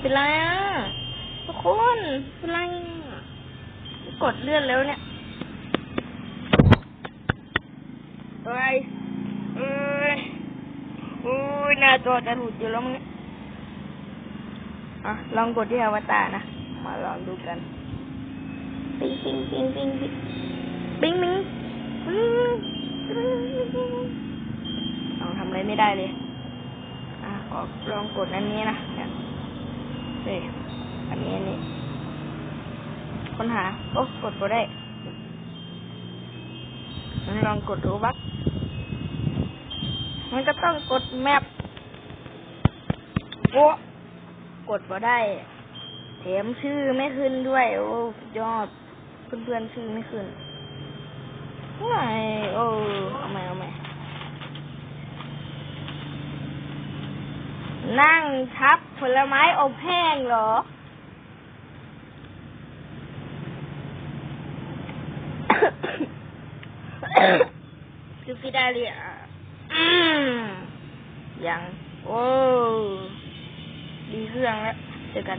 เป็นไรอะทุกคนเป็นไรอะกดเลื่อนแล้วเนี่ยไปเออยโอ้ยหน้าจอจะหลุดอยู่แล้วมึงอะลองกดที่อวตารนะ มาลองดูกัน ปิ้งปิ้งปิ้งปิ้งปิ้งปิ้งปิ้งอาทำอะไรไม่ได้เลย อะก็ลองกดอันนี้นะเนี่ย เฮ้ยอันนี้อันนี้ค้นหา โอ้กดก็ได้มันลองกดดูบักมันก็ต้องกดแมปโอ้กดก็ได้แถมชื่อไม่ขึ้นด้วย โอ้ยอด เพื่อนๆชื่อไม่ขึ้นไม่โอ้เอาใหม่เอาใหม่ นั่งทับผลไม้อบแห้งเหรอ คือฟิดาเลียอืมยัง โอ้ ดีเครื่องแล้ว เจอกัน